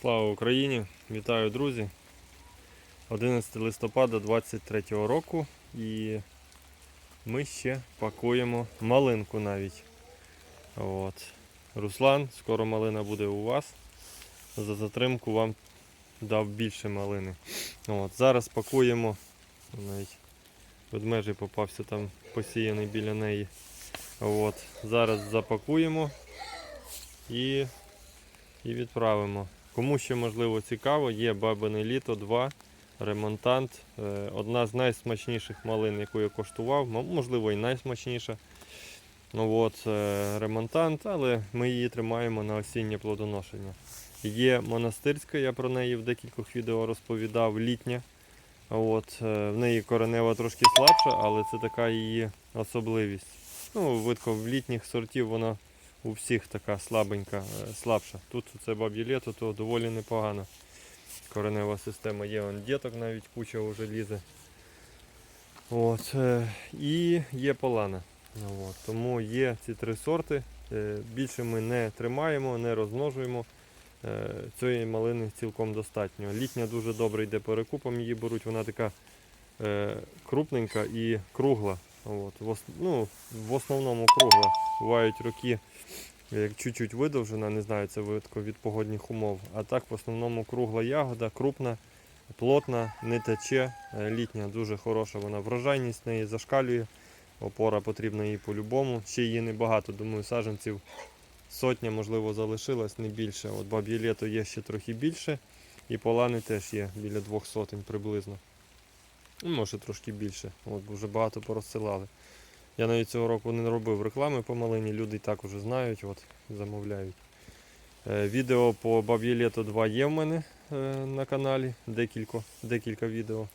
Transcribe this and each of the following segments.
Слава Україні! Вітаю, друзі! 11 листопада 23 року і ми ще пакуємо малинку навіть. От. Руслан, скоро малина буде у вас. За затримку вам дав більше малини. От. Зараз пакуємо. Навіть ведмежий попався там посіяний біля неї. От. Зараз запакуємо і, і відправимо. Кому ще можливо цікаво, є бабине літо 2, ремонтант. Е, Одна з найсмачніших малин, яку я коштував, можливо і найсмачніша. Ну от, е, ремонтант, але ми її тримаємо на осіннє плодоношення. Є монастирська, я про неї в декількох відео розповідав, літня. От, е, в неї коренева трошки слабша, але це така її особливість. Ну, видко, в літніх сортів вона у всіх така слабенька, е, слабша. Тут це баб'є літо, то доволі непогано. Коренева система є, он діток навіть куча вже лізе. От, е, і є полана. Ну, от, тому є ці три сорти. Е, Більше ми не тримаємо, не розмножуємо. Цієї малини цілком достатньо. Літня дуже добре йде перекупом, її беруть, вона така крупненька і кругла. От, в, ну, в основному кругла. Бувають роки, як чуть-чуть видовжена, не знаю, це видко від погодних умов. А так в основному кругла ягода, крупна, плотна, не тече. Е, Літня дуже хороша, вона врожайність неї зашкалює. Опора потрібна їй по-любому. Ще її небагато, думаю, саджанців сотня, можливо, залишилась, не більше. От баб'є літо є ще трохи більше. І полани теж є біля двох сотень приблизно. Ну, може трошки більше. От вже багато порозсилали. Я навіть цього року не робив реклами по малині, люди так уже знають, от, замовляють. Е, відео по Баб'є Літо 2 є в мене е, на каналі, декілька, декілька відео.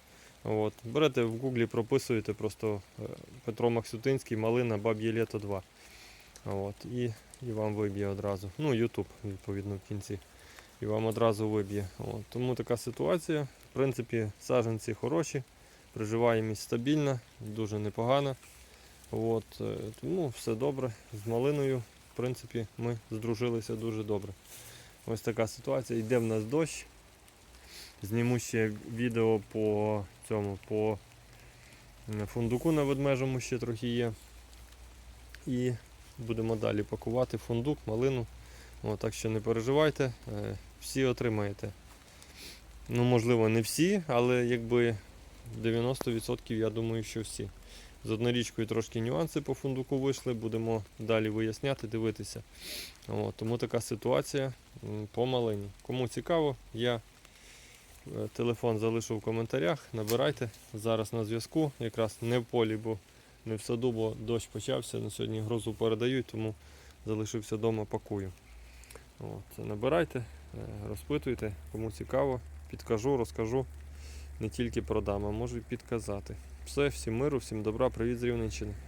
От. Берете в гуглі, прописуєте просто е, Петро Максютинський, малина Баб'є Літо 2. От. І, і вам виб'є одразу. Ну, YouTube, відповідно, в кінці. І вам одразу виб'є. Тому така ситуація. В принципі, саджанці хороші, приживаємість стабільна, дуже непогана. От, е, тому все добре. З малиною, в принципі, ми здружилися дуже добре. Ось така ситуація. Йде в нас дощ. Зніму ще відео по цьому, по фундуку на ведмежому ще трохи є. І будемо далі пакувати фундук, малину. О, так що не переживайте, е, всі отримаєте. Ну, можливо, не всі, але якби 90% я думаю, що всі. З однорічкою трошки нюанси по фундуку вийшли, будемо далі виясняти, дивитися. От, тому така ситуація м, по малині. Кому цікаво, я е, телефон залишу в коментарях, набирайте. Зараз на зв'язку, якраз не в полі, бо не в саду, бо дощ почався. На сьогодні грозу передають, тому залишився вдома, пакую. От, набирайте, е, розпитуйте, кому цікаво, підкажу, розкажу. Не тільки продам, а можу і підказати. Все, всім миру, всім добра, привіт з Рівненщини.